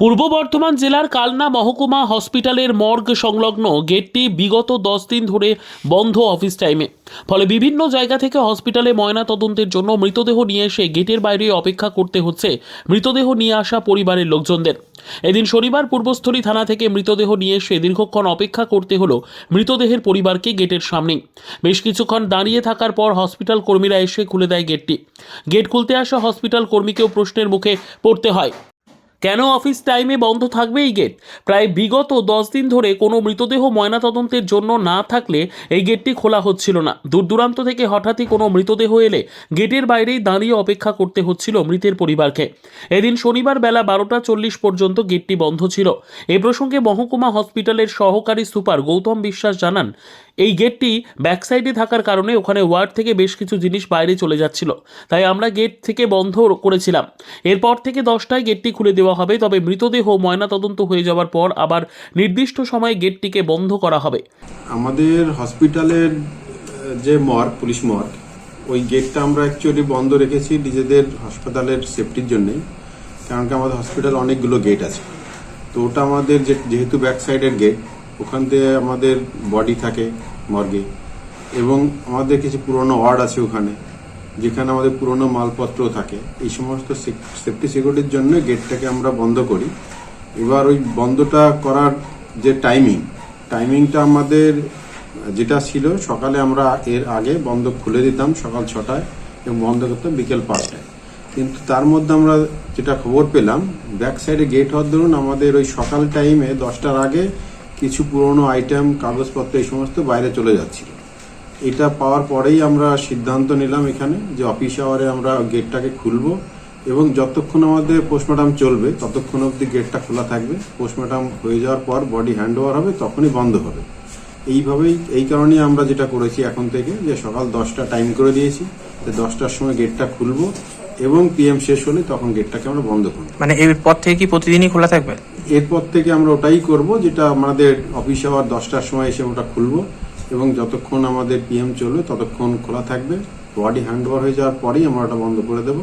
পূর্ব বর্ধমান জেলার কালনা মহকুমা হসপিটালের মর্গ সংলগ্ন গেটটি বিগত দশ দিন ধরে বন্ধ অফিস টাইমে। ফলে বিভিন্ন জায়গা থেকে হসপিটালে ময়না তদন্তের জন্য মৃতদেহ নিয়ে এসে গেটের বাইরে অপেক্ষা করতে হচ্ছে, মৃতদেহ নিয়ে আসা পরিবারের লোকজনদের। এদিন শনিবার পূর্বস্থলী থানা থেকে মৃতদেহ নিয়ে এসে দীর্ঘক্ষণ অপেক্ষা করতে হলো মৃতদেহের পরিবারকে গেটের সামনেই। বেশ কিছুক্ষণ দাঁড়িয়ে থাকার পর হসপিটাল কর্মীরা এসে খুলে দেয় গেটটি। গেট খুলতে আসা হসপিটাল কর্মীকেও প্রশ্নের মুখে পড়তে হয়। কেন অফিস টাইমে বন্ধ থাকবে এই গেট প্রায় বিগত দশ দিন ধরে কোনো মৃতদেহ ময়নাতদন্তের জন্য না থাকলে এই গেটটি খোলা হচ্ছিল না। দূর দূরান্ত থেকে হঠাৎই কোনো মৃতদেহ এলে গেটের বাইরেই দাঁড়িয়ে অপেক্ষা করতে হচ্ছিল মৃতের পরিবারকে। এদিন শনিবার বেলা বারোটা চল্লিশ পর্যন্ত গেটটি বন্ধ ছিল। এ প্রসঙ্গে মহকুমা হসপিটালের সহকারী সুপার গৌতম বিশ্বাস জানান এই গেটটি ব্যাকসাইডে থাকার কারণে ওখানে ওয়ার্ড থেকে বেশ কিছু জিনিস বাইরে চলে যাচ্ছিল। তাই আমরা গেট থেকে বন্ধ করেছিলাম। এরপর থেকে দশটায় গেটটি খুলে দেওয়া হবে, তবে মৃতদেহ ময়নাতদন্ত হয়ে যাওয়ার পর আবার নির্দিষ্ট সময়ে গেটটিকে বন্ধ করা হবে। আমাদের হসপিটালের যে মর্গ, পুলিশ মর্গ, ওই গেটটা আমরা অ্যাকচুয়ালি বন্ধ রেখেছি নিজেদের হাসপাতালের সেফটির জন্যই। কারণ কি আমাদের হসপিটাল অনেকগুলো গেট আছে। তো ওটা আমাদের যেহেতু ব্যাক সাইডের গেট ওখান থেকে আমাদের বডি থাকে মর্গে এবং আমাদের কিছু পুরনো ওয়ার্ড আছে ওখানে, যেখানে আমাদের পুরনো মালপত্র থাকে। এই সমস্ত সেফটি সিকিউরিটির জন্য গেটটাকে আমরা বন্ধ করি। এবার ওই বন্ধটা করার যে টাইমিং টাইমিংটা আমাদের যেটা ছিল, সকালে আমরা এর আগে বন্ধ খুলে দিতাম সকাল ছটায় এবং বন্ধ করতাম বিকেল পাঁচটায়। কিন্তু তার মধ্যে আমরা যেটা খবর পেলাম ব্যাক সাইডে গেট হওয়ার ধরুন আমাদের ওই সকাল টাইমে দশটার আগে কিছু পুরনো আইটেম কাগজপত্র এই সমস্ত বাইরে চলে যাচ্ছিল। এটা পাওয়ার পরেই আমরা সিদ্ধান্ত নিলাম এখানে যে অফিস আওয়ারে আমরা গেটটাকে খুলবো এবং যতক্ষণ আমাদের পোস্টমর্টম চলবে, ততক্ষণ অবধি গেটটা খোলা থাকবে। পোস্টমর্টম হয়ে যাওয়ার পর বডি হ্যান্ড ওভার হবে, তখনই বন্ধ হবে। এইভাবেই, এই কারণেই আমরা যেটা করেছি এখন থেকে, যে সকাল দশটা টাইম করে দিয়েছি। যে দশটার সময় গেটটা খুলবো। এবং পিএম শেষ হলে তখন গেটটাকে আমরা বন্ধ করব। মানে এরপর থেকে কি প্রতিদিনই খোলা থাকবে? এরপর থেকে আমরা ওটাই করব যেটা আমাদের অফিস আওয়ার দশটার সময় এসে ওটা খুলবো এবং যতক্ষণ আমাদের পিএম চলবে ততক্ষণ খোলা থাকবে। বডি হ্যান্ড ওভার হয়ে যাওয়ার পরেই আমরা ওটা বন্ধ করে দেবো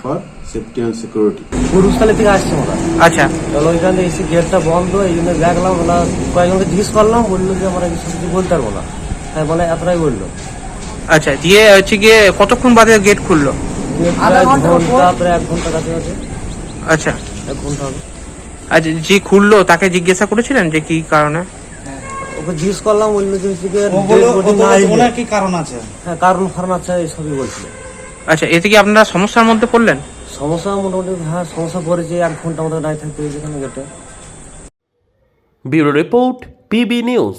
for safety and security Purushtala থেকে আসছে ওরা। আচ্ছা। তাহলে ওইখান থেকে এসে গেটটা বন্ধ এই জন্য দেখলাম ওরা কয়েকজনকে জিজ্ঞেস করলাম বলল যে আমরা কিছু কিছু বলতে পারব না। তাই বলে এতটাই বলল। আচ্ছা দিয়ে হচ্ছে গিয়ে কতক্ষণ বাদে গেট খুললো? আচ্ছা। এক ঘণ্টা আচ্ছা যে খুললো তাকে জিজ্ঞাসা করেছিলেন যে কি কারণে? ওকে জিজ্ঞেস করলাম যে যে ওনার কি কারণ আছে? হ্যাঁ কারণ ফারণ আছে এইসবই বলছিল। আচ্ছা এতে কি আপনারা সমস্যার মধ্যে পড়লেন? সমস্যা মোটামুটি হ্যাঁ সমস্যা পড়েছে এক ঘণ্টা মতো নাই থাকতে হয়েছে এখানে গেটে। Bureau report PB news.